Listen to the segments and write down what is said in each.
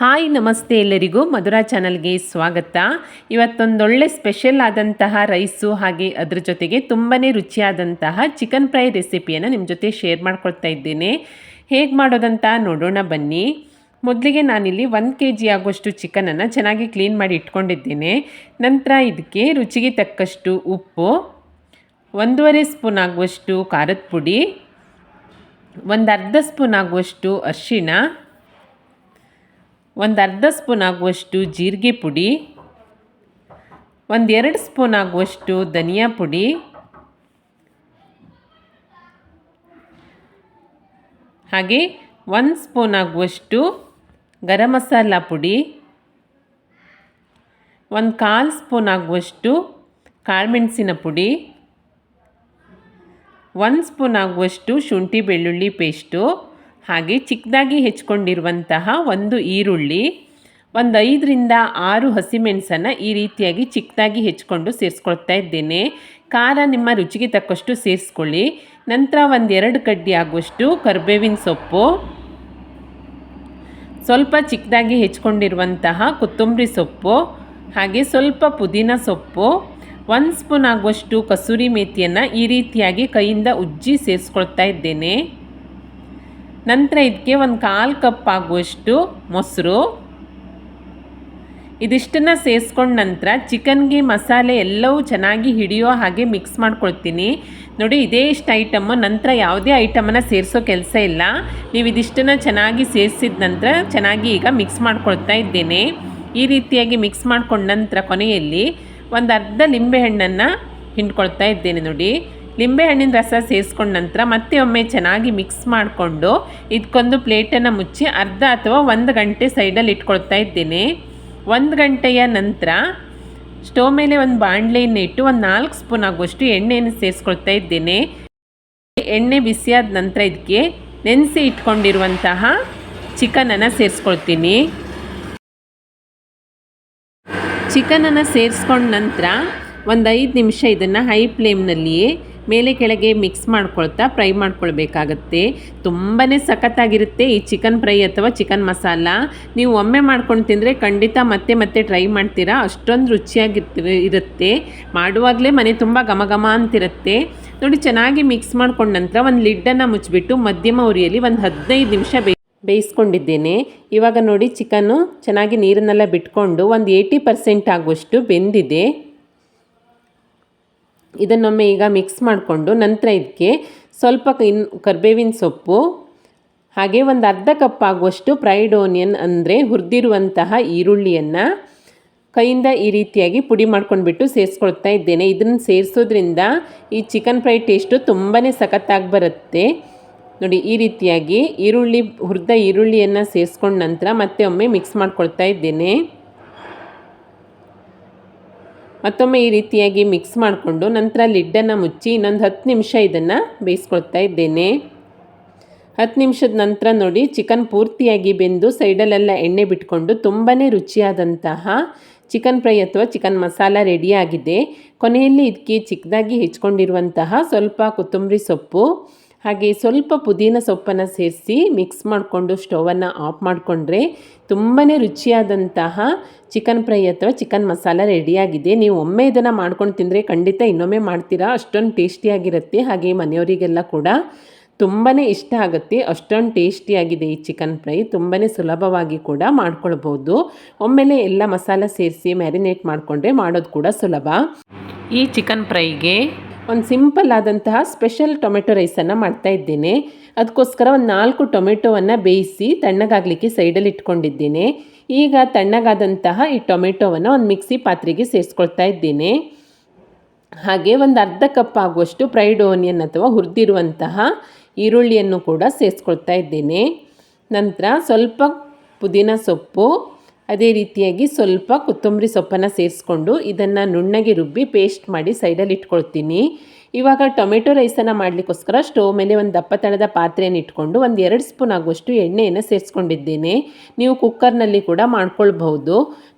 Hi, ನಮಸ್ತೆ ಎಲ್ಲರಿಗೂ ಮಧುರಾ ಚಾನಲ್ಗೆ ಸ್ವಾಗತ. ಇವತ್ತೊಂದೊಳ್ಳೆ ಸ್ಪೆಷಲ್ ಆದಂತಹ ರೈಸು ಹಾಗೆ ಅದರ ಜೊತೆಗೆ ತುಂಬಾ ರುಚಿಯಾದಂತಹ ಚಿಕನ್ ಫ್ರೈ ರೆಸಿಪಿಯನ್ನು ನಿಮ್ಮ ಜೊತೆ ಶೇರ್ ಮಾಡ್ಕೊಳ್ತಾ ಇದ್ದೇನೆ. ಹೇಗೆ ಮಾಡೋದಂತ ನೋಡೋಣ ಬನ್ನಿ. ಮೊದಲಿಗೆ ನಾನಿಲ್ಲಿ ಒಂದು ಕೆ ಜಿ ಆಗುವಷ್ಟು ಚಿಕನನ್ನು ಚೆನ್ನಾಗಿ ಕ್ಲೀನ್ ಮಾಡಿ ಇಟ್ಕೊಂಡಿದ್ದೇನೆ. ನಂತರ ಇದಕ್ಕೆ ರುಚಿಗೆ ತಕ್ಕಷ್ಟು ಉಪ್ಪು, ಒಂದೂವರೆ ಸ್ಪೂನ್ ಆಗುವಷ್ಟು ಖಾರದ ಪುಡಿ, ಒಂದು ಅರ್ಧ ಸ್ಪೂನ್ ಆಗುವಷ್ಟು ಅರಿಶಿಣ ಒಂದು ಅರ್ಧ ಸ್ಪೂನ್ ಆಗುವಷ್ಟು ಜೀರಿಗೆ ಪುಡಿ ಒಂದೆರಡು ಸ್ಪೂನ್ ಆಗುವಷ್ಟು ಧನಿಯಾ ಪುಡಿ, ಹಾಗೆ ಒಂದು ಸ್ಪೂನ್ ಆಗುವಷ್ಟು ಗರಂ ಮಸಾಲ ಪುಡಿ, ಒಂದು ಕಾಲು ಸ್ಪೂನ್ ಆಗುವಷ್ಟು ಕಾಳುಮೆಣಸಿನ ಪುಡಿ, ಒಂದು ಸ್ಪೂನ್ ಆಗುವಷ್ಟು ಶುಂಠಿ ಬೆಳ್ಳುಳ್ಳಿ ಪೇಸ್ಟು ಹಾಗೆ ಚಿಕ್ಕದಾಗಿ ಹೆಚ್ಕೊಂಡಿರುವಂತಹ ಒಂದು ಈರುಳ್ಳಿ, ಒಂದು ಐದರಿಂದ ಆರು ಹಸಿಮೆಣಸನ್ನು ಈ ರೀತಿಯಾಗಿ ಚಿಕ್ಕದಾಗಿ ಹೆಚ್ಕೊಂಡು ಸೇರಿಸ್ಕೊಳ್ತಾ ಇದ್ದೇನೆ. ಖಾರ ನಿಮ್ಮ ರುಚಿಗೆ ತಕ್ಕಷ್ಟು ಸೇರಿಸ್ಕೊಳ್ಳಿ. ನಂತರ ಒಂದೆರಡು ಕಡ್ಡಿ ಆಗುವಷ್ಟು ಕರ್ಬೇವಿನ ಸೊಪ್ಪು. ಸ್ವಲ್ಪ ಚಿಕ್ಕದಾಗಿ ಹೆಚ್ಕೊಂಡಿರುವಂತಹ ಕೊತ್ತಂಬರಿ ಸೊಪ್ಪು, ಹಾಗೆ ಸ್ವಲ್ಪ ಪುದೀನ ಸೊಪ್ಪು, ಒಂದು ಸ್ಪೂನ್ ಆಗುವಷ್ಟು ಕಸೂರಿ ಮೇಥಿಯನ್ನು ಈ ರೀತಿಯಾಗಿ ಕೈಯಿಂದ ಉಜ್ಜಿ ಸೇರಿಸ್ಕೊಳ್ತಾ ಇದ್ದೇನೆ. ನಂತರ ಇದಕ್ಕೆ ಒಂದು ಕಾಲು ಕಪ್ ಆಗುವಷ್ಟು ಮೊಸರು. ಇದಿಷ್ಟನ್ನು ಸೇರಿಸ್ಕೊಂಡ ನಂತರ ಚಿಕನ್ಗೆ ಮಸಾಲೆ ಎಲ್ಲವೂ ಚೆನ್ನಾಗಿ ಹಿಡಿಯೋ ಹಾಗೆ ಮಿಕ್ಸ್ ಮಾಡ್ಕೊಳ್ತೀನಿ. ನೋಡಿ, ಇದೇ ಇಷ್ಟು ಐಟಮ್ಮು ನಂತರ ಯಾವುದೇ ಐಟಮನ್ನು ಸೇರಿಸೋ ಕೆಲಸ ಇಲ್ಲ. ನೀವು ಇದಿಷ್ಟನ್ನು ಚೆನ್ನಾಗಿ ಸೇರಿಸಿದ ನಂತರ ಚೆನ್ನಾಗಿ ಈಗ ಮಿಕ್ಸ್ ಮಾಡ್ಕೊಳ್ತಾ ಇದ್ದೇನೆ. ಈ ರೀತಿಯಾಗಿ ಮಿಕ್ಸ್ ಮಾಡ್ಕೊಂಡ ನಂತರ ಕೊನೆಯಲ್ಲಿ ಒಂದು ಅರ್ಧ ಲಿಂಬೆಹಣ್ಣನ್ನು ಹಿಂಡ್ಕೊಳ್ತಾ ಇದ್ದೇನೆ ನೋಡಿ. ಲಿಂಬೆಹಣ್ಣಿನ ರಸ ಸೇರಿಸ್ಕೊಂಡ ನಂತರ ಮತ್ತೆ ಒಮ್ಮೆ ಚೆನ್ನಾಗಿ ಮಿಕ್ಸ್ ಮಾಡಿಕೊಂಡು ಇದಕ್ಕೊಂದು ಪ್ಲೇಟನ್ನು ಮುಚ್ಚಿ ಅರ್ಧ ಅಥವಾ ಒಂದು ಗಂಟೆ ಸೈಡಲ್ಲಿ ಇಟ್ಕೊಳ್ತಾ ಇದ್ದೇನೆ. ಒಂದು ಗಂಟೆಯ ನಂತರ ಸ್ಟೋವ್ ಮೇಲೆ ಒಂದು ಬಾಣಲೆಯನ್ನು ಇಟ್ಟು ಒಂದು ನಾಲ್ಕು ಸ್ಪೂನ್ ಆಗುವಷ್ಟು ಎಣ್ಣೆಯನ್ನು ಸೇರಿಸ್ಕೊಳ್ತಾ ಇದ್ದೇನೆ. ಎಣ್ಣೆ ಬಿಸಿಯಾದ ನಂತರ ಇದಕ್ಕೆ ನೆನೆಸಿ ಇಟ್ಕೊಂಡಿರುವಂತಹ ಚಿಕನನ್ನು ಸೇರಿಸ್ಕೊಳ್ತೀನಿ. ಚಿಕನನ್ನು ಸೇರಿಸ್ಕೊಂಡ ನಂತರ ಒಂದು ಐದು ನಿಮಿಷ ಇದನ್ನು ಹೈ ಫ್ಲೇಮ್ನಲ್ಲಿಯೇ ಮೇಲೆ ಕೆಳಗೆ ಮಿಕ್ಸ್ ಮಾಡ್ಕೊಳ್ತಾ ಫ್ರೈ ಮಾಡ್ಕೊಳ್ಬೇಕಾಗತ್ತೆ. ತುಂಬಾ ಸಖತ್ತಾಗಿರುತ್ತೆ ಈ ಚಿಕನ್ ಫ್ರೈ ಅಥವಾ ಚಿಕನ್ ಮಸಾಲ. ನೀವು ಒಮ್ಮೆ ಮಾಡ್ಕೊಂಡು ತಿಂದರೆ ಖಂಡಿತ ಮತ್ತೆ ಮತ್ತೆ ಟ್ರೈ ಮಾಡ್ತೀರಾ. ಅಷ್ಟೊಂದು ರುಚಿಯಾಗಿರ್ತಿ ಇರುತ್ತೆ. ಮಾಡುವಾಗಲೇ ಮನೆ ತುಂಬ ಘಮ ಘಮ ಅಂತಿರುತ್ತೆ. ನೋಡಿ, ಚೆನ್ನಾಗಿ ಮಿಕ್ಸ್ ಮಾಡ್ಕೊಂಡ ನಂತರ ಒಂದು ಲಿಡ್ಡನ್ನು ಮುಚ್ಚಿಬಿಟ್ಟು ಮಧ್ಯಮ ಉರಿಯಲ್ಲಿ ಒಂದು ಹದಿನೈದು ನಿಮಿಷ ಬೇ, ಬೇಯಿಸ್ಕೊಂಡಿದ್ದೇನೆ. ಇವಾಗ ನೋಡಿ, ಚಿಕನ್ನು ಚೆನ್ನಾಗಿ ನೀರನ್ನೆಲ್ಲ ಬಿಟ್ಕೊಂಡು ಒಂದು ಏಯ್ಟಿ ಪರ್ಸೆಂಟ್ ಆಗುವಷ್ಟು ಬೆಂದಿದೆ. ಇದನ್ನೊಮ್ಮೆ ಈಗ ಮಿಕ್ಸ್ ಮಾಡಿಕೊಂಡು ನಂತರ ಇದಕ್ಕೆ ಸ್ವಲ್ಪ ಇನ್ ಕರ್ಬೇವಿನ ಸೊಪ್ಪು, ಹಾಗೆ ಒಂದು ಅರ್ಧ ಕಪ್ ಆಗುವಷ್ಟು ಫ್ರೈಡ್ ಓನಿಯನ್ ಅಂದರೆ ಹುರಿದಿರುವಂತಹ ಈರುಳ್ಳಿಯನ್ನು ಕೈಯಿಂದ ಈ ರೀತಿಯಾಗಿ ಪುಡಿ ಮಾಡ್ಕೊಂಡ್ಬಿಟ್ಟು ಸೇರಿಸ್ಕೊಳ್ತಾ ಇದ್ದೇನೆ. ಇದನ್ನು ಸೇರಿಸೋದ್ರಿಂದ ಈ ಚಿಕನ್ ಫ್ರೈ ಟೇಸ್ಟು ತುಂಬಾ ಸಖತ್ತಾಗಿ ಬರುತ್ತೆ. ನೋಡಿ, ಈ ರೀತಿಯಾಗಿ ಈರುಳ್ಳಿ, ಹುರಿದ ಈರುಳ್ಳಿಯನ್ನು ಸೇರಿಸ್ಕೊಂಡ ನಂತರ ಮತ್ತೆ ಒಮ್ಮೆ ಮಿಕ್ಸ್ ಮಾಡ್ಕೊಳ್ತಾ ಇದ್ದೇನೆ. ಮತ್ತೊಮ್ಮೆ ಈ ರೀತಿಯಾಗಿ ಮಿಕ್ಸ್ ಮಾಡಿಕೊಂಡು ನಂತರ ಲಿಡ್ಡನ್ನು ಮುಚ್ಚಿ ಇನ್ನೊಂದು ಹತ್ತು ನಿಮಿಷ ಇದನ್ನು ಬೇಯಿಸ್ಕೊಳ್ತಾ ಇದ್ದೇನೆ. ಹತ್ತು ನಿಮಿಷದ ನಂತರ ನೋಡಿ ಚಿಕನ್ ಪೂರ್ತಿಯಾಗಿ ಬೆಂದು ಸೈಡಲ್ಲೆಲ್ಲ ಎಣ್ಣೆ ಬಿಟ್ಕೊಂಡು ತುಂಬಾ ರುಚಿಯಾದಂತಹ ಚಿಕನ್ ಫ್ರೈ ಅಥವಾ ಚಿಕನ್ ಮಸಾಲ ರೆಡಿಯಾಗಿದೆ ಕೊನೆಯಲ್ಲಿ ಇದಕ್ಕೆ ಚಿಕ್ಕದಾಗಿ ಹೆಚ್ಕೊಂಡಿರುವಂತಹ ಸ್ವಲ್ಪ ಕೊತ್ತಂಬರಿ ಸೊಪ್ಪು ಹಾಗೆ ಸ್ವಲ್ಪ ಪುದೀನ ಸೊಪ್ಪನ್ನು ಸೇರಿಸಿ ಮಿಕ್ಸ್ ಮಾಡಿಕೊಂಡು ಸ್ಟವನ್ನು ಆಫ್ ಮಾಡಿಕೊಂಡ್ರೆ ತುಂಬಾ ರುಚಿಯಾದಂತಹ ಚಿಕನ್ ಫ್ರೈ ಅಥವಾ ಚಿಕನ್ ಮಸಾಲ ರೆಡಿಯಾಗಿದೆ ನೀವು ಒಮ್ಮೆ ಇದನ್ನು ಮಾಡ್ಕೊಂಡು ತಿಂದರೆ ಖಂಡಿತ ಇನ್ನೊಮ್ಮೆ ಮಾಡ್ತೀರಾ. ಅಷ್ಟೊಂದು ಟೇಸ್ಟಿಯಾಗಿರುತ್ತೆ ಹಾಗೆ ಮನೆಯವರಿಗೆಲ್ಲ ಕೂಡ ತುಂಬಾ ಇಷ್ಟ ಆಗುತ್ತೆ. ಅಷ್ಟೊಂದು ಟೇಸ್ಟಿಯಾಗಿದೆ ಈ ಚಿಕನ್ ಫ್ರೈ ತುಂಬಾ ಸುಲಭವಾಗಿ ಕೂಡ ಮಾಡ್ಕೊಳ್ಬೋದು. ಒಮ್ಮೆಲೆ ಎಲ್ಲ ಮಸಾಲ ಸೇರಿಸಿ ಮ್ಯಾರಿನೇಟ್ ಮಾಡಿಕೊಂಡ್ರೆ ಮಾಡೋದು ಕೂಡ ಸುಲಭ. ಈ ಚಿಕನ್ ಫ್ರೈಗೆ ಒಂದು ಸಿಂಪಲ್ ಆದಂತಹ ಸ್ಪೆಷಲ್ ಟೊಮೆಟೊ ರೈಸನ್ನು ಮಾಡ್ತಾ ಇದ್ದೇನೆ. ಅದಕ್ಕೋಸ್ಕರ ಒಂದು ನಾಲ್ಕು ಟೊಮೆಟೊವನ್ನು ಬೇಯಿಸಿ ತಣ್ಣಗಾಗಲಿಕ್ಕೆ ಸೈಡಲ್ಲಿ ಇಟ್ಕೊಂಡಿದ್ದೇನೆ. ಈಗ ತಣ್ಣಗಾದಂತಹ ಈ ಟೊಮೆಟೊವನ್ನು ಒಂದು ಮಿಕ್ಸಿ ಪಾತ್ರೆಗೆ ಸೇರಿಸ್ಕೊಳ್ತಾ ಇದ್ದೇನೆ. ಹಾಗೆ ಒಂದು ಅರ್ಧ ಕಪ್ ಆಗುವಷ್ಟು ಫ್ರೈಡ್ ಓನಿಯನ್ ಅಥವಾ ಹುರಿದಿರುವಂತಹ ಈರುಳ್ಳಿಯನ್ನು ಕೂಡ ಸೇರಿಸ್ಕೊಳ್ತಾ ಇದ್ದೇನೆ. ನಂತರ ಸ್ವಲ್ಪ ಪುದೀನ ಸೊಪ್ಪು ಅದೇ ರೀತಿಯಾಗಿ ಸ್ವಲ್ಪ ಕೊತ್ತಂಬರಿ ಸೊಪ್ಪನ್ನು ಸೇರಿಸ್ಕೊಂಡು ಇದನ್ನು ನುಣ್ಣಗೆ ರುಬ್ಬಿ ಪೇಸ್ಟ್ ಮಾಡಿ ಸೈಡಲ್ಲಿ ಇಟ್ಕೊಳ್ತೀನಿ. ಇವಾಗ ಟೊಮೆಟೊ ರೈಸನ್ನು ಮಾಡಲಿಕ್ಕೋಸ್ಕರ ಸ್ಟೋವ್ ಮೇಲೆ ಒಂದು ದಪ್ಪ ತಳದ ಪಾತ್ರೆಯನ್ನು ಇಟ್ಕೊಂಡು ಒಂದು ಎರಡು ಸ್ಪೂನ್ ಆಗುವಷ್ಟು ಎಣ್ಣೆಯನ್ನು ಸೇರಿಸ್ಕೊಂಡಿದ್ದೇನೆ. ನೀವು ಕುಕ್ಕರ್ನಲ್ಲಿ ಕೂಡ ಮಾಡ್ಕೊಳ್ಬಹುದು.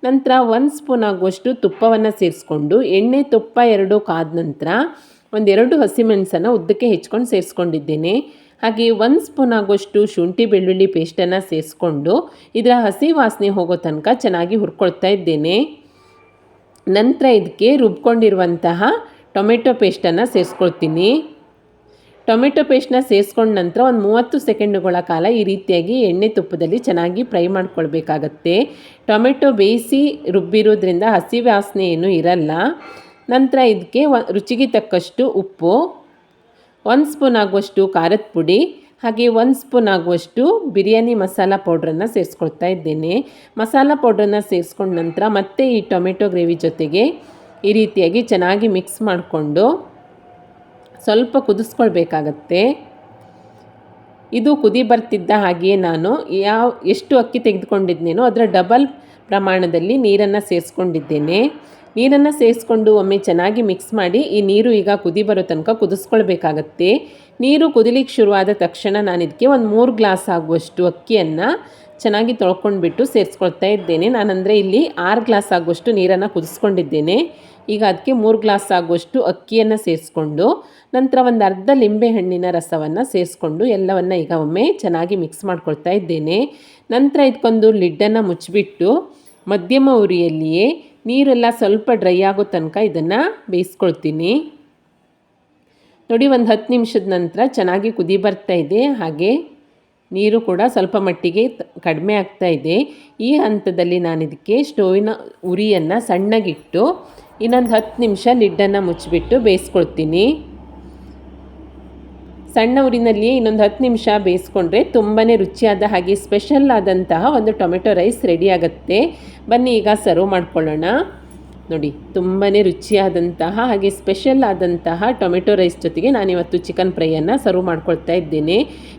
ನಂತರ ಒಂದು ಸ್ಪೂನ್ ಆಗುವಷ್ಟು ತುಪ್ಪವನ್ನು ಸೇರಿಸ್ಕೊಂಡು ಎಣ್ಣೆ ತುಪ್ಪ ಎರಡು ಕಾದ ನಂತರ ಒಂದೆರಡು ಹಸಿಮೆಣಸನ್ನು ಉದ್ದಕ್ಕೆ ಹೆಚ್ಕೊಂಡು ಸೇರಿಸ್ಕೊಂಡಿದ್ದೇನೆ. ಹಾಗೆ ಒಂದು ಸ್ಪೂನ್ ಆಗುವಷ್ಟು ಶುಂಠಿ ಬೆಳ್ಳುಳ್ಳಿ ಪೇಸ್ಟನ್ನು ಸೇರಿಸ್ಕೊಂಡು ಇದರ ಹಸಿ ವಾಸನೆ ಹೋಗೋ ತನಕ ಚೆನ್ನಾಗಿ ಹುರ್ಕೊಳ್ತಾ ಇದ್ದೇನೆ. ನಂತರ ಇದಕ್ಕೆ ರುಬ್ಕೊಂಡಿರುವಂತಹ ಟೊಮೆಟೊ ಪೇಸ್ಟನ್ನು ಸೇರಿಸ್ಕೊಳ್ತೀನಿ. ಟೊಮೆಟೊ ಪೇಸ್ಟ್ನ ಸೇರಿಸ್ಕೊಂಡ ನಂತರ ಒಂದು ಮೂವತ್ತು ಸೆಕೆಂಡುಗಳ ಕಾಲ ಈ ರೀತಿಯಾಗಿ ಎಣ್ಣೆ ತುಪ್ಪದಲ್ಲಿ ಚೆನ್ನಾಗಿ ಫ್ರೈ ಮಾಡ್ಕೊಳ್ಬೇಕಾಗತ್ತೆ. ಟೊಮೆಟೊ ಬೇಯಿಸಿ ರುಬ್ಬಿರೋದ್ರಿಂದ ಹಸಿ ವಾಸನೆ ಏನೂ ಇರಲ್ಲ. ನಂತರ ಇದಕ್ಕೆ ರುಚಿಗೆ ತಕ್ಕಷ್ಟು ಉಪ್ಪು. ಒಂದು ಸ್ಪೂನ್ ಆಗುವಷ್ಟು ಖಾರದ ಪುಡಿ, ಹಾಗೆ ಒಂದು ಸ್ಪೂನ್ ಆಗುವಷ್ಟು ಬಿರಿಯಾನಿ ಮಸಾಲ ಪೌಡ್ರನ್ನು ಸೇರಿಸ್ಕೊಳ್ತಾ ಇದ್ದೇನೆ. ಮಸಾಲ ಪೌಡ್ರನ್ನು ಸೇರಿಸ್ಕೊಂಡ ನಂತರ ಮತ್ತೆ ಈ ಟೊಮೆಟೊ ಗ್ರೇವಿ ಜೊತೆಗೆ ಈ ರೀತಿಯಾಗಿ ಚೆನ್ನಾಗಿ ಮಿಕ್ಸ್ ಮಾಡಿಕೊಂಡು ಸ್ವಲ್ಪ ಕುದಿಸ್ಕೊಳ್ಬೇಕಾಗತ್ತೆ. ಇದು ಕುದಿ ಬರ್ತಿದ್ದ ಹಾಗೆಯೇ ನಾನು ಯಾವ, ಎಷ್ಟು ಅಕ್ಕಿ ತೆಗೆದುಕೊಂಡಿದ್ದೇನೋ ಅದರ ಡಬಲ್ ಪ್ರಮಾಣದಲ್ಲಿ ನೀರನ್ನು ಸೇರಿಸ್ಕೊಂಡಿದ್ದೇನೆ. ನೀರನ್ನು ಸೇರಿಸ್ಕೊಂಡು ಒಮ್ಮೆ ಚೆನ್ನಾಗಿ ಮಿಕ್ಸ್ ಮಾಡಿ ಈ ನೀರು ಈಗ ಕುದಿ ಬರೋ ತನಕ ಕುದಿಸ್ಕೊಳ್ಬೇಕಾಗತ್ತೆ. ನೀರು ಕುದಿಲಿಕ್ಕೆ ಶುರುವಾದ ತಕ್ಷಣ ನಾನು ಇದಕ್ಕೆ ಒಂದು ಮೂರು ಗ್ಲಾಸ್ ಆಗುವಷ್ಟು ಅಕ್ಕಿಯನ್ನು ಚೆನ್ನಾಗಿ ತೊಳ್ಕೊಂಡ್ಬಿಟ್ಟು ಸೇರಿಸ್ಕೊಳ್ತಾ ಇದ್ದೇನೆ. ನಾನಂದರೆ ಇಲ್ಲಿ ಆರು ಗ್ಲಾಸ್ ಆಗುವಷ್ಟು ನೀರನ್ನು ಕುದಿಸ್ಕೊಂಡಿದ್ದೇನೆ. ಈಗ ಅದಕ್ಕೆ ಮೂರು ಗ್ಲಾಸ್ ಆಗುವಷ್ಟು ಅಕ್ಕಿಯನ್ನು ಸೇರಿಸ್ಕೊಂಡು ನಂತರ ಒಂದು ಅರ್ಧ ಲಿಂಬೆ ಹಣ್ಣಿನ ರಸವನ್ನು ಸೇರಿಸ್ಕೊಂಡು ಎಲ್ಲವನ್ನು ಈಗ ಒಮ್ಮೆ ಚೆನ್ನಾಗಿ ಮಿಕ್ಸ್ ಮಾಡ್ಕೊಳ್ತಾ ಇದ್ದೇನೆ. ನಂತರ ಇದಕ್ಕೊಂದು ಲಿಡ್ಡನ್ನು ಮುಚ್ಚಿಬಿಟ್ಟು ಮಧ್ಯಮ ಉರಿಯಲ್ಲಿಯೇ ನೀರೆಲ್ಲ ಸ್ವಲ್ಪ ಡ್ರೈ ಆಗೋ ತನಕ ಇದನ್ನು ಬೇಯಿಸ್ಕೊಳ್ತೀನಿ. ನೋಡಿ, ಒಂದು ಹತ್ತು ನಿಮಿಷದ ನಂತರ ಚೆನ್ನಾಗಿ ಕುದಿ ಬರ್ತಾ ಇದೆ. ಹಾಗೆ ನೀರು ಕೂಡ ಸ್ವಲ್ಪ ಮಟ್ಟಿಗೆ ಕಡಿಮೆ ಆಗ್ತಾ ಇದೆ. ಈ ಹಂತದಲ್ಲಿ ನಾನು ಇದಕ್ಕೆ ಸ್ಟೋವಿನ ಉರಿಯನ್ನು ಸಣ್ಣಗಿಟ್ಟು ಇನ್ನೊಂದು ಹತ್ತು ನಿಮಿಷ ಲಿಡ್ಡನ್ನು ಮುಚ್ಚಿಬಿಟ್ಟು ಬೇಯಿಸ್ಕೊಳ್ತೀನಿ. ಸಣ್ಣ ಊರಿನಲ್ಲಿಯೇ ಇನ್ನೊಂದು ಹತ್ತು ನಿಮಿಷ ಬೇಯಿಸ್ಕೊಂಡ್ರೆ ತುಂಬಾ ರುಚಿಯಾದ ಹಾಗೆ ಸ್ಪೆಷಲ್ ಆದಂತಹ ಒಂದು ಟೊಮೆಟೊ ರೈಸ್ ರೆಡಿ ಆಗುತ್ತೆ. ಬನ್ನಿ ಈಗ ಸರ್ವ್ ಮಾಡ್ಕೊಳ್ಳೋಣ. ನೋಡಿ ತುಂಬಾ ರುಚಿಯಾದಂತಹ ಹಾಗೆ ಸ್ಪೆಷಲ್ ಆದಂತಹ ಟೊಮೆಟೊ ರೈಸ್ ಜೊತೆಗೆ ನಾನಿವತ್ತು ಚಿಕನ್ ಫ್ರೈಯನ್ನು ಸರ್ವ್ ಮಾಡ್ಕೊಳ್ತಾ ಇದ್ದೇನೆ.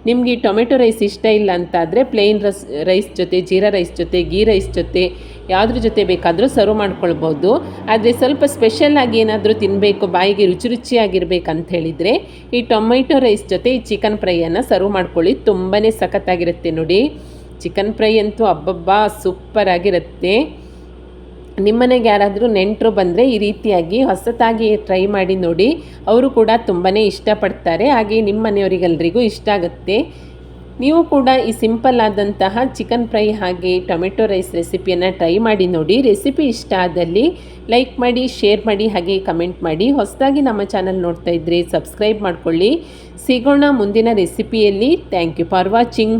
ನಿಮಗೆ ಟೊಮೆಟೊ ರೈಸ್ ಇಷ್ಟ ಇಲ್ಲ ಅಂತಾದರೆ ಪ್ಲೇನ್ ರಸ್ ರೈಸ್ ಜೊತೆ, ಜೀರಾ ರೈಸ್ ಜೊತೆ ಗೀ ರೈಸ್ ಜೊತೆ ಯಾವುದ್ರ ಜೊತೆ ಬೇಕಾದರೂ ಸರ್ವ್ ಮಾಡ್ಕೊಳ್ಬೋದು. ಆದರೆ ಸ್ವಲ್ಪ ಸ್ಪೆಷಲ್ ಆಗಿ ಏನಾದರೂ ತಿನ್ನಬೇಕು ಬಾಯಿಗೆ ರುಚಿ ರುಚಿಯಾಗಿರ್ಬೇಕಂತ ಹೇಳಿದರೆ ಈ ಟೊಮೆಟೊ ರೈಸ್ ಜೊತೆ ಈ ಚಿಕನ್ ಫ್ರೈಯನ್ನು ಸರ್ವ್ ಮಾಡ್ಕೊಳ್ಳಿ. ತುಂಬಾ ಸಖತ್ತಾಗಿರುತ್ತೆ ನೋಡಿ. ಚಿಕನ್ ಫ್ರೈ ಅಂತೂ ಅಬ್ಬಬ್ಬ ಸೂಪರಾಗಿರುತ್ತೆ. ನಿಮ್ಮನೆಗೆ ಯಾರಾದರೂ ನೆಂಟರು ಬಂದರೆ ಈ ರೀತಿಯಾಗಿ ಹೊಸತಾಗಿ ಟ್ರೈ ಮಾಡಿ ನೋಡಿ, ಅವರು ಕೂಡ ತುಂಬಾ ಇಷ್ಟಪಡ್ತಾರೆ. ಹಾಗೆ ನಿಮ್ಮ ಮನೆಯವರಿಗೆಲ್ರಿಗೂ ಇಷ್ಟ ಆಗುತ್ತೆ. ನೀವು ಕೂಡ ಈ ಸಿಂಪಲ್ ಆದಂತಹ ಚಿಕನ್ ಫ್ರೈ ಹಾಗೆ ಟೊಮೆಟೊ ರೈಸ್ ರೆಸಿಪಿಯನ್ನು ಟ್ರೈ ಮಾಡಿ ನೋಡಿ. ರೆಸಿಪಿ ಇಷ್ಟ ಆದಲ್ಲಿ ಲೈಕ್ ಮಾಡಿ ಶೇರ್ ಮಾಡಿ, ಹಾಗೆ ಕಮೆಂಟ್ ಮಾಡಿ. ಹೊಸದಾಗಿ ನಮ್ಮ ಚಾನಲ್ ನೋಡ್ತಾ ಇದ್ದರೆ ಸಬ್ಸ್ಕ್ರೈಬ್ ಮಾಡಿಕೊಳ್ಳಿ. ಸಿಗೋಣ ಮುಂದಿನ ರೆಸಿಪಿಯಲ್ಲಿ ಥ್ಯಾಂಕ್ ಯು ಫಾರ್ ವಾಚಿಂಗ್